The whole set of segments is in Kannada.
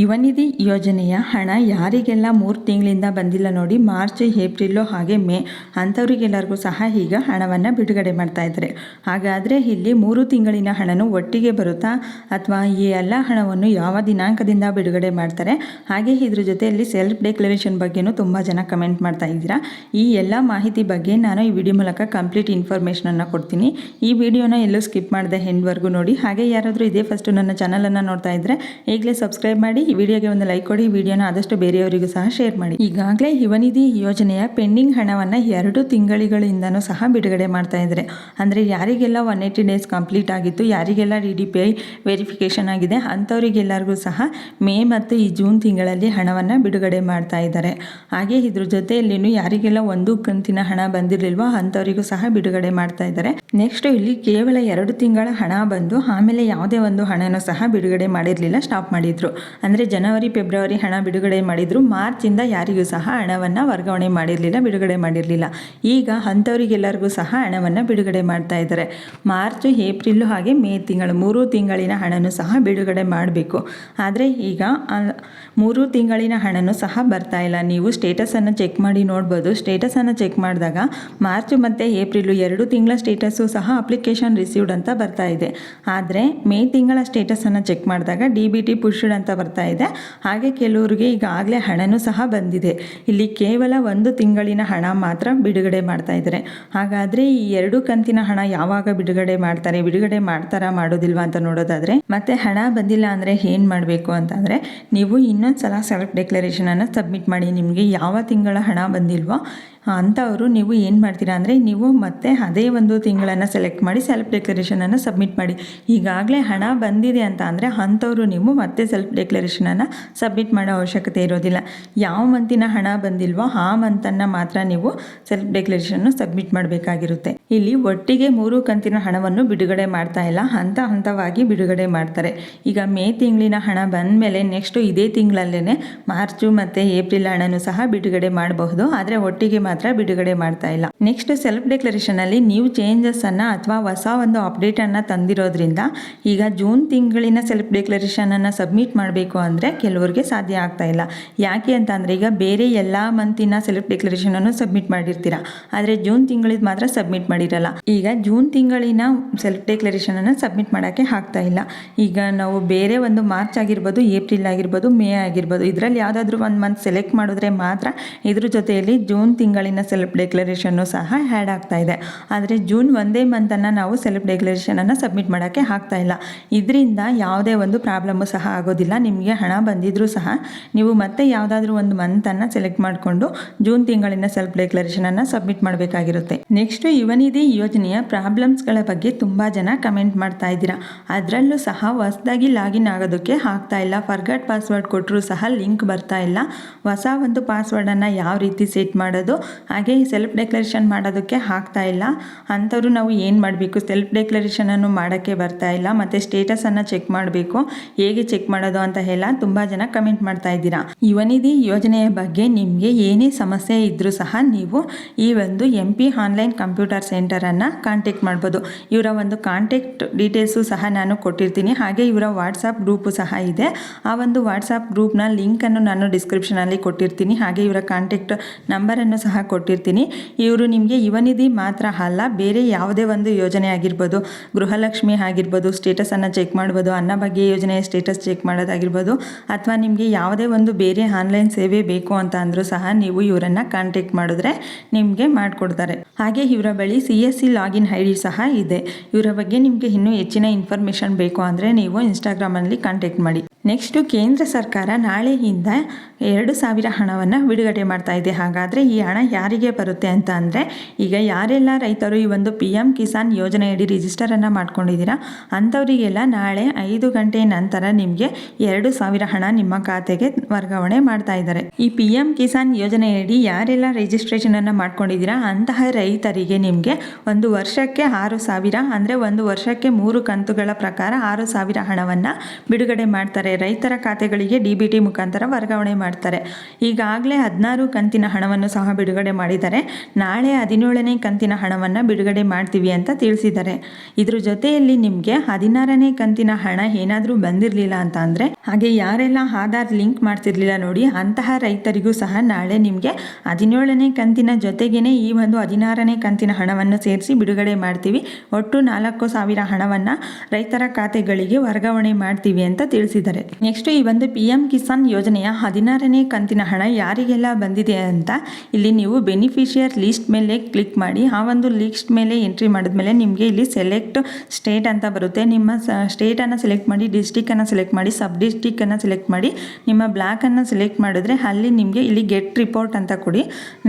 ಯುವನಿಧಿ ಯೋಜನೆಯ ಹಣ ಯಾರಿಗೆಲ್ಲ ಮೂರು ತಿಂಗಳಿಂದ ಬಂದಿಲ್ಲ ನೋಡಿ ಮಾರ್ಚ್, ಏಪ್ರಿಲ್ಲು ಹಾಗೆ ಮೇ ಅಂಥವ್ರಿಗೆಲ್ಲರಿಗೂ ಸಹ ಈಗ ಹಣವನ್ನು ಬಿಡುಗಡೆ ಮಾಡ್ತಾ ಇದ್ದಾರೆ. ಹಾಗಾದರೆ ಇಲ್ಲಿ ಮೂರು ತಿಂಗಳಿನ ಹಣನು ಒಟ್ಟಿಗೆ ಬರುತ್ತಾ? ಅಥವಾ ಈ ಎಲ್ಲ ಹಣವನ್ನು ಯಾವ ದಿನಾಂಕದಿಂದ ಬಿಡುಗಡೆ ಮಾಡ್ತಾರೆ? ಹಾಗೆ ಇದ್ರ ಜೊತೆಯಲ್ಲಿ ಸೆಲ್ಫ್ ಡೆಕ್ಲರೇಷನ್ ಬಗ್ಗೆನೂ ತುಂಬ ಜನ ಕಮೆಂಟ್ ಮಾಡ್ತಾ ಇದ್ದೀರಾ. ಈ ಎಲ್ಲ ಮಾಹಿತಿ ಬಗ್ಗೆ ನಾನು ಈ ವಿಡಿಯೋ ಮೂಲಕ ಕಂಪ್ಲೀಟ್ ಇನ್ಫಾರ್ಮೇಷನನ್ನು ಕೊಡ್ತೀನಿ. ಈ ವಿಡಿಯೋನ ಎಲ್ಲೂ ಸ್ಕಿಪ್ ಮಾಡಿದೆ ಹೆಂಡ್ವರೆಗೂ ನೋಡಿ. ಹಾಗೆ ಯಾರಾದರೂ ಇದೇ ಫಸ್ಟು ನನ್ನ ಚಾನಲನ್ನು ನೋಡ್ತಾ ಇದ್ದರೆ ಈಗಲೇ ಸಬ್ಸ್ಕ್ರೈಬ್ ಮಾಡಿ ಈ ವಿಡಿಯೋಗೆ ಒಂದು ಲೈಕ್ ಕೊಡಿ. ವಿಡಿಯೋನ ಆದಷ್ಟು ಬೇರೆಯವರಿಗೂ ಸಹ ಶೇರ್ ಮಾಡಿ. ಈಗಾಗಲೇ ಯುವನಿಧಿ ಯೋಜನೆಯ ಪೆಂಡಿಂಗ್ ಹಣವನ್ನು ಎರಡು ತಿಂಗಳಿಗಳಿಂದನೂ ಸಹ ಬಿಡುಗಡೆ ಮಾಡ್ತಾ ಇದ್ದಾರೆ. ಅಂದರೆ ಯಾರಿಗೆಲ್ಲ ಒನ್ ಏಯ್ಟಿ ಡೇಸ್ ಕಂಪ್ಲೀಟ್ ಆಗಿತ್ತು, ಯಾರಿಗೆಲ್ಲ D D P I verification ಆಗಿದೆ, ಅಂಥವರಿಗೆಲ್ಲರಿಗೂ ಸಹ ಮೇ ಮತ್ತು ಈ ಜೂನ್ ತಿಂಗಳಲ್ಲಿ ಹಣವನ್ನು ಬಿಡುಗಡೆ ಮಾಡ್ತಾ ಇದ್ದಾರೆ. ಹಾಗೆ ಇದ್ರ ಜೊತೆಯಲ್ಲಿನೂ ಯಾರಿಗೆಲ್ಲ ಒಂದು ಕಂತಿನ ಹಣ ಬಂದಿರಲಿಲ್ವೋ ಅಂಥವರಿಗೂ ಸಹ ಬಿಡುಗಡೆ ಮಾಡ್ತಾ ಇದ್ದಾರೆ. ನೆಕ್ಸ್ಟ್ ಇಲ್ಲಿ ಕೇವಲ ಎರಡು ತಿಂಗಳ ಹಣ ಬಂದು ಆಮೇಲೆ ಯಾವುದೇ ಒಂದು ಹಣನೂ ಸಹ ಬಿಡುಗಡೆ ಮಾಡಿರಲಿಲ್ಲ ಸ್ಟಾಪ್ ಮಾಡಿದ್ರು. ಜನವರಿ, ಫೆಬ್ರವರಿ ಹಣ ಬಿಡುಗಡೆ ಮಾಡಿದ್ರು. ಮಾರ್ಚಿಂದ ಯಾರಿಗೂ ಸಹ ಹಣವನ್ನು ವರ್ಗಾವಣೆ ಮಾಡಿರಲಿಲ್ಲ, ಬಿಡುಗಡೆ ಮಾಡಿರಲಿಲ್ಲ. ಈಗ ಅಂಥವರಿಗೆಲ್ಲರಿಗೂ ಸಹ ಹಣವನ್ನು ಬಿಡುಗಡೆ ಮಾಡ್ತಾ ಇದ್ದಾರೆ. ಮಾರ್ಚ್, ಏಪ್ರಿಲ್ಲು ಹಾಗೆ ಮೇ ತಿಂಗಳು, ಮೂರು ತಿಂಗಳಿನ ಹಣನೂ ಸಹ ಬಿಡುಗಡೆ ಮಾಡಬೇಕು. ಆದರೆ ಈಗ ಮೂರು ತಿಂಗಳಿನ ಹಣನೂ ಸಹ ಬರ್ತಾ ಇಲ್ಲ. ನೀವು ಸ್ಟೇಟಸನ್ನು ಚೆಕ್ ಮಾಡಿ ನೋಡ್ಬೋದು. ಸ್ಟೇಟಸನ್ನು ಚೆಕ್ ಮಾಡಿದಾಗ ಮಾರ್ಚ್ ಮತ್ತು ಏಪ್ರಿಲು ಎರಡು ತಿಂಗಳ ಸ್ಟೇಟಸ್ಸು ಸಹ ಅಪ್ಲಿಕೇಶನ್ ರಿಸೀವ್ಡ್ ಅಂತ ಬರ್ತಾ ಇದೆ. ಆದರೆ ಮೇ ತಿಂಗಳ ಸ್ಟೇಟಸನ್ನು ಚೆಕ್ ಮಾಡಿದಾಗ ಡಿ ಬಿ ಟಿ ಪುಷ್ಡ್ ಅಂತ ಬರ್ತಾ ಇದೆ. ಹಾಗೆ ಕೆಲವರಿಗೆ ಈಗಾಗಲೇ ಹಣನೂ ಸಹ ಬಂದಿದೆ. ಇಲ್ಲಿ ಕೇವಲ ಒಂದು ತಿಂಗಳಿನ ಹಣ ಮಾತ್ರ ಬಿಡುಗಡೆ ಮಾಡ್ತಾ ಇದ್ದಾರೆ. ಹಾಗಾದರೆ ಈ ಎರಡು ಕಂತಿನ ಹಣ ಯಾವಾಗ ಬಿಡುಗಡೆ ಮಾಡ್ತಾರೆ, ಬಿಡುಗಡೆ ಮಾಡ್ತಾರಾ, ಮಾಡೋದಿಲ್ವಾ ಅಂತ ನೋಡೋದಾದರೆ, ಮತ್ತೆ ಹಣ ಬಂದಿಲ್ಲ ಅಂದರೆ ಏನು ಮಾಡಬೇಕು ಅಂತಂದರೆ, ನೀವು ಇನ್ನೊಂದು ಸಲ ಸೆಲ್ಫ್ ಡೆಕ್ಲರೇಷನನ್ನು ಸಬ್ಮಿಟ್ ಮಾಡಿ. ನಿಮಗೆ ಯಾವ ತಿಂಗಳ ಹಣ ಬಂದಿಲ್ವೋ ಅಂಥವರು ನೀವು ಏನು ಮಾಡ್ತೀರಾ ಅಂದರೆ ನೀವು ಮತ್ತೆ ಅದೇ ಒಂದು ತಿಂಗಳನ್ನು ಸೆಲೆಕ್ಟ್ ಮಾಡಿ ಸೆಲ್ಫ್ ಡೆಕ್ಲರೇಷನನ್ನು ಸಬ್ಮಿಟ್ ಮಾಡಿ. ಈಗಾಗಲೇ ಹಣ ಬಂದಿದೆ ಅಂತ ಅಂದರೆ ಅಂಥವರು ನೀವು ಮತ್ತೆ ಸೆಲ್ಫ್ ಡೆಕ್ಲರೇಷನನ್ನು ಸಬ್ಮಿಟ್ ಮಾಡೋ ಅವಶ್ಯಕತೆ ಇರೋದಿಲ್ಲ. ಯಾವ ಮಂತಿನ ಹಣ ಬಂದಿಲ್ವೋ ಆ ಮಂತನ್ನು ಮಾತ್ರ ನೀವು ಸೆಲ್ಫ್ ಡೆಕ್ಲರೇಷನ್ನು ಸಬ್ಮಿಟ್ ಮಾಡಬೇಕಾಗಿರುತ್ತೆ. ಇಲ್ಲಿ ಒಟ್ಟಿಗೆ ಮೂರು ಕಂತಿನ ಹಣವನ್ನು ಬಿಡುಗಡೆ ಮಾಡ್ತಾ ಇಲ್ಲ, ಹಂತ ಹಂತವಾಗಿ ಬಿಡುಗಡೆ ಮಾಡ್ತಾರೆ. ಈಗ ಮೇ ತಿಂಗಳಿನ ಹಣ ಬಂದ ಮೇಲೆ ನೆಕ್ಸ್ಟು ಇದೇ ತಿಂಗಳಲ್ಲೇ ಮಾರ್ಚು ಮತ್ತು ಏಪ್ರಿಲ್ ಹಣನೂ ಸಹ ಬಿಡುಗಡೆ ಮಾಡಬಹುದು. ಆದರೆ ಒಟ್ಟಿಗೆ ಬಿಡುಗಡೆ ಮಾಡ್ತಾ ಇಲ್ಲ. ನೆಕ್ಸ್ಟ್ ಸೆಲ್ಫ್ ಡೆಕ್ಲರೇಷನ್ ಅಲ್ಲಿ ನೀವು ಚೇಂಜಸ್ ಅನ್ನ ಅಥವಾ ಹೊಸ ಒಂದು ಅಪ್ಡೇಟ್ ಅನ್ನ ತಂದಿರೋದ್ರಿಂದ ಈಗ ಜೂನ್ ತಿಂಗಳಿನ ಸೆಲ್ಫ್ ಡೆಕ್ಲರೇಷನ್ ಅನ್ನ ಸಬ್ಮಿಟ್ ಮಾಡಬೇಕು ಅಂದ್ರೆ ಕೆಲವರಿಗೆ ಸಾಧ್ಯ ಆಗ್ತಾ ಇಲ್ಲ. ಯಾಕೆ ಅಂತ ಅಂದ್ರೆ ಈಗ ಬೇರೆ ಎಲ್ಲಾ ಮಂತಿನ ಸೆಲ್ಫ್ ಡೆಕ್ಲರೇಷನ್ ಅನ್ನು ಸಬ್ಮಿಟ್ ಮಾಡಿರ್ತೀರಾ. ಆದ್ರೆ ಜೂನ್ ತಿಂಗಳಿದ್ ಮಾತ್ರ ಸಬ್ಮಿಟ್ ಮಾಡಿರಲ್ಲ. ಈಗ ಜೂನ್ ತಿಂಗಳಿನ ಸೆಲ್ಫ್ ಡೆಕ್ಲರೇಷನ್ ಅನ್ನು ಸಬ್ಮಿಟ್ ಮಾಡೋಕ್ಕೆ ಆಗ್ತಾ ಇಲ್ಲ. ಈಗ ನಾವು ಬೇರೆ ಒಂದು ಮಾರ್ಚ್ ಆಗಿರ್ಬೋದು, ಏಪ್ರಿಲ್ ಆಗಿರ್ಬೋದು, ಮೇ ಆಗಿರ್ಬೋದು, ಇದರಲ್ಲಿ ಯಾವ್ದಾದ್ರು ಒಂದು ಮಂತ್ ಸೆಲೆಕ್ಟ್ ಮಾಡಿದ್ರೆ ಮಾತ್ರ ಇದ್ರ ಜೊತೆಯಲ್ಲಿ ಜೂನ್ ತಿಂಗಳಿನ ಸೆಲ್ಫ್ ಡೆಕ್ಲರೇಷನ್ನು ಸಹ ಆ್ಯಡ್ ಆಗ್ತಾ ಇದೆ. ಆದರೆ ಜೂನ್ ಒಂದೇ ಮಂತನ್ನು ನಾವು ಸೆಲ್ಫ್ ಡೆಕ್ಲರೇಷನನ್ನು ಸಬ್ಮಿಟ್ ಮಾಡೋಕ್ಕೆ ಆಗ್ತಾ ಇಲ್ಲ. ಇದರಿಂದ ಯಾವುದೇ ಒಂದು ಪ್ರಾಬ್ಲಮ್ಮು ಸಹ ಆಗೋದಿಲ್ಲ. ನಿಮಗೆ ಹಣ ಬಂದಿದ್ದರೂ ಸಹ ನೀವು ಮತ್ತೆ ಯಾವುದಾದ್ರೂ ಒಂದು ಮಂತನ್ನು ಸೆಲೆಕ್ಟ್ ಮಾಡಿಕೊಂಡು ಜೂನ್ ತಿಂಗಳಿನ ಸೆಲ್ಫ್ ಡೆಕ್ಲರೇಷನನ್ನು ಸಬ್ಮಿಟ್ ಮಾಡಬೇಕಾಗಿರುತ್ತೆ. ನೆಕ್ಸ್ಟ್ ಯುವನಿಧಿ ಯೋಜನೆಯ ಪ್ರಾಬ್ಲಮ್ಸ್ಗಳ ಬಗ್ಗೆ ತುಂಬ ಜನ ಕಮೆಂಟ್ ಮಾಡ್ತಾ ಇದ್ದೀರಾ. ಅದರಲ್ಲೂ ಸಹ ಹೊಸದಾಗಿ ಲಾಗಿನ್ ಆಗೋದಕ್ಕೆ ಆಗ್ತಾ ಇಲ್ಲ. ಫರ್ಗಟ್ ಪಾಸ್ವರ್ಡ್ ಕೊಟ್ಟರೂ ಸಹ ಲಿಂಕ್ ಬರ್ತಾ ಇಲ್ಲ. ಹೊಸ ಒಂದು ಪಾಸ್ವರ್ಡನ್ನು ಯಾವ ರೀತಿ ಸೆಟ್ ಮಾಡೋದು? ಹಾಗೆ ಸೆಲ್ಫ್ ಡೆಕ್ಲರೇಷನ್ ಮಾಡೋದಕ್ಕೆ ಆಗ್ತಾ ಇಲ್ಲ. ಅಂಥವ್ರು ನಾವು ಏನು ಮಾಡಬೇಕು? ಸೆಲ್ಫ್ ಡೆಕ್ಲರೇಷನನ್ನು ಮಾಡೋಕ್ಕೆ ಬರ್ತಾ ಇಲ್ಲ. ಮತ್ತು ಸ್ಟೇಟಸನ್ನು ಚೆಕ್ ಮಾಡಬೇಕು. ಹೇಗೆ ಚೆಕ್ ಮಾಡೋದು ಅಂತ ಎಲ್ಲ ತುಂಬ ಜನ ಕಮೆಂಟ್ ಮಾಡ್ತಾ ಇದ್ದೀರಾ. ಯುವನಿಧಿ ಯೋಜನೆಯ ಬಗ್ಗೆ ನಿಮಗೆ ಏನೇ ಸಮಸ್ಯೆ ಇದ್ದರೂ ಸಹ ನೀವು ಈ ಒಂದು ಎಂ ಪಿ ಆನ್ಲೈನ್ ಕಂಪ್ಯೂಟರ್ ಸೆಂಟರನ್ನು ಕಾಂಟ್ಯಾಕ್ಟ್ ಮಾಡ್ಬೋದು. ಇವರ ಒಂದು ಕಾಂಟ್ಯಾಕ್ಟ್ ಡೀಟೇಲ್ಸು ಸಹ ನಾನು ಕೊಟ್ಟಿರ್ತೀನಿ. ಹಾಗೆ ಇವರ ವಾಟ್ಸಪ್ ಗ್ರೂಪು ಸಹ ಇದೆ. ಆ ಒಂದು ವಾಟ್ಸಪ್ ಗ್ರೂಪ್ನ ಲಿಂಕನ್ನು ನಾನು ಡಿಸ್ಕ್ರಿಪ್ಷನಲ್ಲಿ ಕೊಟ್ಟಿರ್ತೀನಿ. ಹಾಗೆ ಇವರ ಕಾಂಟ್ಯಾಕ್ಟ್ ನಂಬರನ್ನು ಸಹ ಕೊಟ್ಟಿರ್ತೀನಿ. ಇವರು ನಿಮಗೆ ಯುವನಿಧಿ ಮಾತ್ರ ಅಲ್ಲ, ಬೇರೆ ಯಾವುದೇ ಒಂದು ಯೋಜನೆ ಆಗಿರ್ಬೋದು, ಗೃಹಲಕ್ಷ್ಮಿ ಆಗಿರ್ಬೋದು ಸ್ಟೇಟಸನ್ನು ಚೆಕ್ ಮಾಡ್ಬೋದು ಅನ್ನಭಾಗ್ಯ ಯೋಜನೆಯ ಸ್ಟೇಟಸ್ ಚೆಕ್ ಮಾಡೋದಾಗಿರ್ಬೋದು, ಅಥವಾ ನಿಮಗೆ ಯಾವುದೇ ಒಂದು ಬೇರೆ ಆನ್ಲೈನ್ ಸೇವೆ ಬೇಕು ಅಂತ ಅಂದರೂ ಸಹ ನೀವು ಇವರನ್ನು ಕಾಂಟ್ಯಾಕ್ಟ್ ಮಾಡಿದ್ರೆ ನಿಮಗೆ ಮಾಡಿಕೊಡ್ತಾರೆ. ಹಾಗೆ ಇವರ ಬಳಿ C S C login I D ಸಹ ಇದೆ. ಇವರ ಬಗ್ಗೆ ನಿಮಗೆ ಇನ್ನೂ ಹೆಚ್ಚಿನ ಇನ್ಫಾರ್ಮೇಷನ್ ಬೇಕು ಅಂದರೆ ನೀವು ಇನ್ಸ್ಟಾಗ್ರಾಮಲ್ಲಿ ಕಾಂಟ್ಯಾಕ್ಟ್ ಮಾಡಿ. ನೆಕ್ಸ್ಟು ಕೇಂದ್ರ ಸರ್ಕಾರ ನಾಳೆಯಿಂದ ಎರಡು ಸಾವಿರ ಹಣವನ್ನು ಬಿಡುಗಡೆ ಮಾಡ್ತಾ ಇದೆ. ಹಾಗಾದರೆ ಈ ಹಣ ಯಾರಿಗೆ ಬರುತ್ತೆ ಅಂತ ಅಂದರೆ, ಈಗ ಯಾರೆಲ್ಲ ರೈತರು ಈ ಒಂದು ಪಿ ಎಂ ಕಿಸಾನ್ ಯೋಜನೆಯಡಿ ರಿಜಿಸ್ಟರನ್ನು ಮಾಡ್ಕೊಂಡಿದ್ದೀರಾ, ಅಂಥವರಿಗೆಲ್ಲ ನಾಳೆ ಐದು ಗಂಟೆ ನಂತರ ನಿಮಗೆ ಎರಡು ಸಾವಿರ ಹಣ ನಿಮ್ಮ ಖಾತೆಗೆ ವರ್ಗಾವಣೆ ಮಾಡ್ತಾ ಇದ್ದಾರೆ. ಈ ಪಿ ಎಂ ಕಿಸಾನ್ ಯೋಜನೆಯಡಿ ಯಾರೆಲ್ಲ ರಿಜಿಸ್ಟ್ರೇಷನನ್ನು ಮಾಡ್ಕೊಂಡಿದ್ದೀರಾ, ಅಂತಹ ರೈತರಿಗೆ ನಿಮಗೆ ಒಂದು ವರ್ಷಕ್ಕೆ ಆರು ಸಾವಿರ ಅಂದರೆ ಒಂದು ವರ್ಷಕ್ಕೆ ಮೂರು ಕಂತುಗಳ ಪ್ರಕಾರ ಆರು ಸಾವಿರ ಹಣವನ್ನು ಬಿಡುಗಡೆ ಮಾಡ್ತಾರೆ. ರೈತರ ಖಾತೆಗಳಿಗೆ ಡಿ ಬಿ ಟಿ ಮುಖಾಂತರ ವರ್ಗಾವಣೆ ಮಾಡ್ತಾರೆ. ಈಗಾಗಲೇ ಹದಿನಾರು ಕಂತಿನ ಹಣವನ್ನು ಸಹ ಬಿಡುಗಡೆ ಬಿಡುಗಡೆ ಮಾಡಿದ್ದಾರೆ. ನಾಳೆ ಹದಿನೇಳನೇ ಕಂತಿನ ಹಣವನ್ನು ಬಿಡುಗಡೆ ಮಾಡ್ತೀವಿ ಅಂತ ತಿಳಿಸಿದ್ದಾರೆ. ಇದ್ರ ಜೊತೆಯಲ್ಲಿ ನಿಮಗೆ ಹದಿನಾರನೇ ಕಂತಿನ ಹಣ ಏನಾದರೂ ಬಂದಿರಲಿಲ್ಲ ಅಂತ ಅಂದರೆ, ಹಾಗೆ ಯಾರೆಲ್ಲ ಆಧಾರ್ ಲಿಂಕ್ ಮಾಡ್ತಿರ್ಲಿಲ್ಲ ನೋಡಿ, ಅಂತಹ ರೈತರಿಗೂ ಸಹ ನಾಳೆ ನಿಮಗೆ ಹದಿನೇಳನೇ ಕಂತಿನ ಜೊತೆಗೇನೆ ಈ ಒಂದು ಹದಿನಾರನೇ ಕಂತಿನ ಹಣವನ್ನು ಸೇರಿಸಿ ಬಿಡುಗಡೆ ಮಾಡ್ತೀವಿ. ಒಟ್ಟು ನಾಲ್ಕು ಸಾವಿರ ಹಣವನ್ನು ರೈತರ ಖಾತೆಗಳಿಗೆ ವರ್ಗಾವಣೆ ಮಾಡ್ತೀವಿ ಅಂತ ತಿಳಿಸಿದ್ದಾರೆ. ನೆಕ್ಸ್ಟ್ ಈ ಒಂದು ಪಿ ಎಂ ಕಿಸಾನ್ ಯೋಜನೆಯ ಹದಿನಾರನೇ ಕಂತಿನ ಹಣ ಯಾರಿಗೆಲ್ಲ ಬಂದಿದೆ ಅಂತ ಇಲ್ಲಿ ನೀವು ಬೆನಿಫಿಷಿಯರ್ ಲಿಸ್ಟ್ ಮೇಲೆ ಕ್ಲಿಕ್ ಮಾಡಿ, ಆ ಒಂದು ಲಿಸ್ಟ್ ಮೇಲೆ ಎಂಟ್ರಿ ಮಾಡಿದ್ಮೇಲೆ ನಿಮಗೆ ಇಲ್ಲಿ ಸೆಲೆಕ್ಟ್ ಸ್ಟೇಟ್ ಅಂತ ಬರುತ್ತೆ. ನಿಮ್ಮ ಸ್ಟೇಟನ್ನು ಸೆಲೆಕ್ಟ್ ಮಾಡಿ ಡಿಸ್ಟಿಕನ್ನು ಸೆಲೆಕ್ಟ್ ಮಾಡಿ ಸಬ್ ಡಿಸ್ಟಿಕನ್ನು ಸೆಲೆಕ್ಟ್ ಮಾಡಿ, ನಿಮ್ಮ ಬ್ಲಾಕನ್ನು ಸೆಲೆಕ್ಟ್ ಮಾಡಿದ್ರೆ ಅಲ್ಲಿ ನಿಮಗೆ ಇಲ್ಲಿ ಗೆಟ್ ರಿಪೋರ್ಟ್ ಅಂತ ಕೊಡಿ.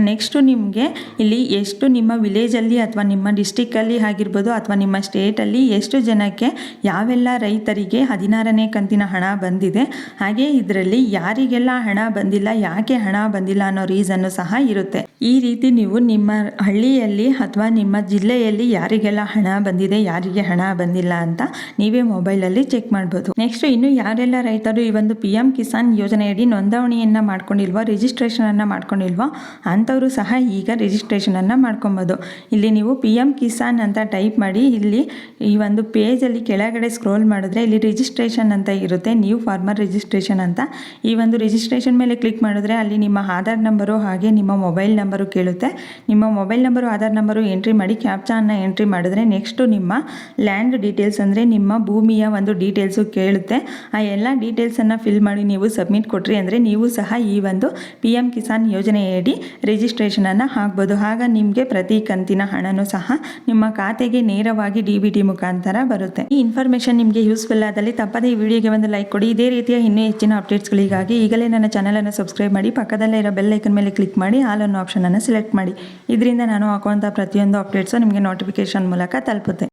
ನೆಕ್ಸ್ಟು ನಿಮಗೆ ಇಲ್ಲಿ ಎಷ್ಟು ನಿಮ್ಮ ವಿಲೇಜಲ್ಲಿ ಅಥವಾ ನಿಮ್ಮ ಡಿಸ್ಟಿಕಲ್ಲಿ ಆಗಿರ್ಬೋದು ಅಥವಾ ನಿಮ್ಮ ಸ್ಟೇಟಲ್ಲಿ ಎಷ್ಟು ಜನಕ್ಕೆ ಯಾವೆಲ್ಲ ರೈತರಿಗೆ ಹದಿನಾರನೇ ಕಂತಿನ ಹಣ ಬಂದಿದೆ. ಹಾಗೆ ಇದರಲ್ಲಿ ಯಾರಿಗೆಲ್ಲ ಹಣ ಬಂದಿಲ್ಲ, ಯಾಕೆ ಹಣ ಬಂದಿಲ್ಲ ಅನ್ನೋ ರೀಸನ್ನು ಸಹ ಇರುತ್ತೆ. ಈ ರೀತಿ ನೀವು ನಿಮ್ಮ ಹಳ್ಳಿಯಲ್ಲಿ ಅಥವಾ ನಿಮ್ಮ ಜಿಲ್ಲೆಯಲ್ಲಿ ಯಾರಿಗೆಲ್ಲ ಹಣ ಬಂದಿದೆ, ಯಾರಿಗೆ ಹಣ ಬಂದಿಲ್ಲ ಅಂತ ನೀವೇ ಮೊಬೈಲಲ್ಲಿ ಚೆಕ್ ಮಾಡ್ಬೋದು. ನೆಕ್ಸ್ಟ್ ಇನ್ನು ಯಾರೆಲ್ಲ ರೈತರು ಈ ಒಂದು ಪಿ ಎಂ ಕಿಸಾನ್ ಯೋಜನೆಯಡಿ ನೋಂದಣಿಯನ್ನು ಮಾಡ್ಕೊಂಡಿಲ್ವೋ ರಿಜಿಸ್ಟ್ರೇಷನನ್ನು ಮಾಡ್ಕೊಂಡಿಲ್ವೋ, ಅಂಥವರು ಸಹ ಈಗ ರಿಜಿಸ್ಟ್ರೇಷನನ್ನು ಮಾಡ್ಕೊಬೋದು. ಇಲ್ಲಿ ನೀವು ಪಿ ಕಿಸಾನ್ ಅಂತ ಟೈಪ್ ಮಾಡಿ, ಇಲ್ಲಿ ಈ ಒಂದು ಪೇಜಲ್ಲಿ ಕೆಳಗಡೆ ಸ್ಕ್ರೋಲ್ ಮಾಡಿದ್ರೆ ಇಲ್ಲಿ ರಿಜಿಸ್ಟ್ರೇಷನ್ ಅಂತ ಇರುತ್ತೆ. ನ್ಯೂ ಫಾರ್ಮರ್ ರಿಜಿಸ್ಟ್ರೇಷನ್ ಅಂತ. ಈ ಒಂದು ರಿಜಿಸ್ಟ್ರೇಷನ್ ಮೇಲೆ ಕ್ಲಿಕ್ ಮಾಡಿದ್ರೆ ಅಲ್ಲಿ ನಿಮ್ಮ ಆಧಾರ್ ನಂಬರು ಹಾಗೆ ನಿಮ್ಮ ಮೊಬೈಲ್ ನಂಬರು ಕೇಳುತ್ತೆ. ನಿಮ್ಮ mobile number, Aadhaar number entry ಮಾಡಿ ಕ್ಯಾಪ್ಚಾನ್ನ ಎಂಟ್ರಿ ಮಾಡಿದ್ರೆ ನೆಕ್ಸ್ಟು ನಿಮ್ಮ ಲ್ಯಾಂಡ್ ಡೀಟೇಲ್ಸ್ ಅಂದರೆ ನಿಮ್ಮ ಭೂಮಿಯ ಒಂದು ಡೀಟೇಲ್ಸು ಕೇಳುತ್ತೆ. ಆ ಎಲ್ಲ ಡೀಟೇಲ್ಸನ್ನು ಫಿಲ್ ಮಾಡಿ ನೀವು ಸಬ್ಮಿಟ್ ಕೊಟ್ರಿ ಅಂದರೆ ನೀವು ಸಹ ಈ ಒಂದು ಪಿ ಕಿಸಾನ್ ಯೋಜನೆಯಡಿ ರಿಜಿಸ್ಟ್ರೇಷನನ್ನು ಹಾಕ್ಬೋದು. ಆಗ ನಿಮಗೆ ಪ್ರತಿ ಕಂತಿನ ಹಣನೂ ಸಹ ನಿಮ್ಮ ಖಾತೆಗೆ ನೇರವಾಗಿ ಡಿ ಬಿ ಟಿ ಮುಖಾಂತರ ಬರುತ್ತೆ. ಈ ಇನ್ಫಾರ್ಮೇಷನ್ ನಿಮಗೆ ಯೂಸ್ಫುಲ್ ಆದಲ್ಲಿ ತಪ್ಪದೇ ಈ ವಿಡಿಯೋಗೆ ಒಂದು ಲೈಕ್ ಕೊಡಿ ಇದೇ ರೀತಿಯ ಇನ್ನೂ ಹೆಚ್ಚಿನ ಅಪ್ಡೇಟ್ಸ್ಗಳಿಗಾಗಿ ಈಗಲೇ ನನ್ನ ಚಾನಲನ್ನು ಸಬ್ಸ್ಕ್ರೈಬ್ ಮಾಡಿ, ಪಕ್ಕದಲ್ಲೇ ಇರೋ ಬೆಲ್ ಐಕನ್ ಮೇಲೆ ಕ್ಲಿಕ್ ಮಾಡಿ ಆಲ್ ಅನ್ನೋ ಆಪ್ಷನನ್ನು ಸೆಲೆಕ್ಟ್ ಮಾಡಿ. ಇದರಿಂದ ನಾನು ಹಾಕುವಂಥ ಪ್ರತಿಯೊಂದು ಅಪ್ಡೇಟ್ಸು ನಿಮಗೆ ನೋಟಿಫಿಕೇಶನ್ ಮೂಲಕ ತಲುಪುತ್ತೆ.